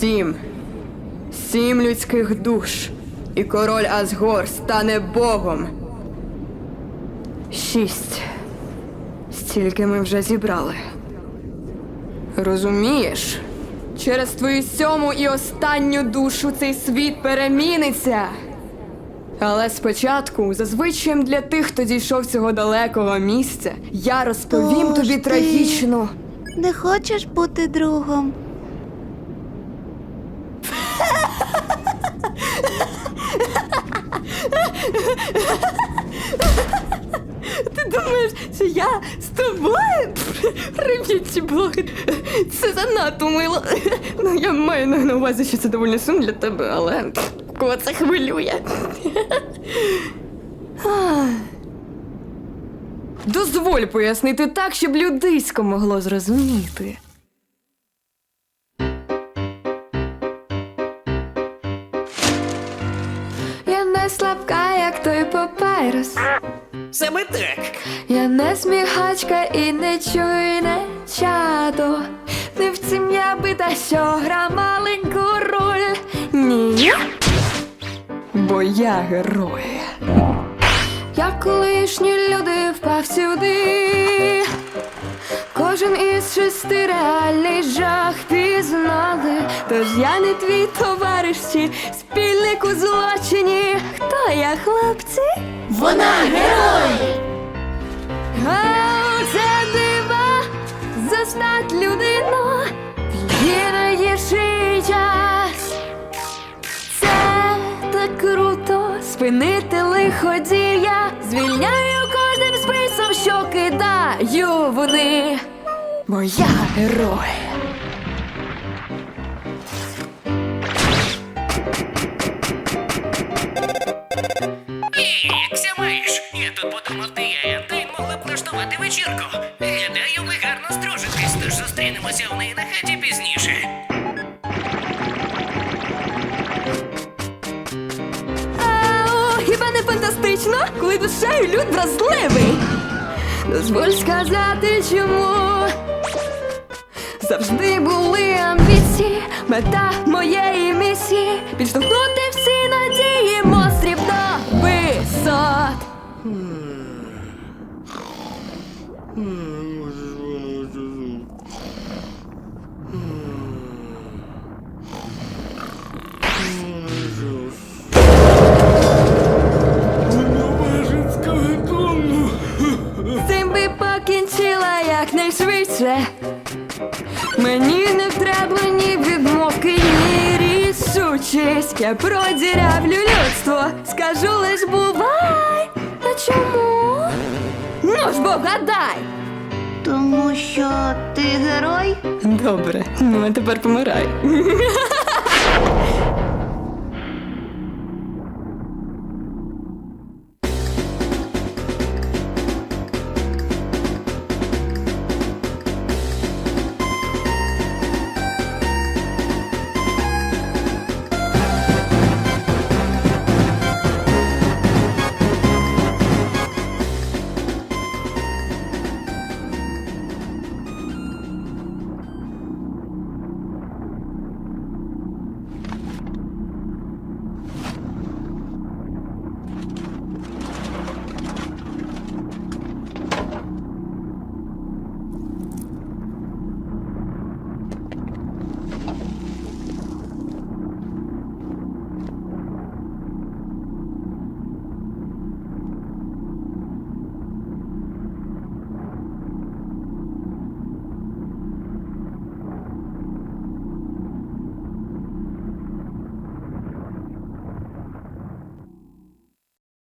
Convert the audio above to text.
Сім. Сім людських душ. І король Асгор стане Богом. Шість. Стільки ми вже зібрали. Розумієш? Через твою сьому і останню душу цей світ переміниться. Але спочатку, за звичаєм для тих, хто дійшов цього далекого місця, я розповім Тож тобі ти- трагічну. Не хочеш бути другом? З тобою? Блоги. Це занадто мило. Ну, я маю на увазі, що це доволі сум для тебе, але кого це хвилює. Дозволь пояснити так, щоб людисько могло зрозуміти. Я не слабка, як той папайрус. Саме так. Я не сміхачка і не чуйне чадо. Не втім я бита, що гра маленьку роль. Ні. Бо я герой. Як колишні люди впав сюди. Кожен із шести реальний жах пізнали. Тож я не твій товариш чи спільник у злочині. Хто я, хлопці? Вона герой! А це дива заснать людину її час. Це так круто спинити лиходія. Звільняю кожним списом, що кидаю вони. Бо я герой. Влаштувати вечірку. Гадаю, ви гарно стружитесь, тож зустрінемося в неї на хаті пізніше. Ау, хіба не фантастично, коли душею люд вразливий? Дозволь сказати чому. Завжди були амбіції, мета моєї місії підштовхнути всі надії монстрів до висот. Я продірявлю людство, скажу лиш бувай. А чому? Ну ж бо гадай. Тому що ти герой? Добре, ну а тепер помирай.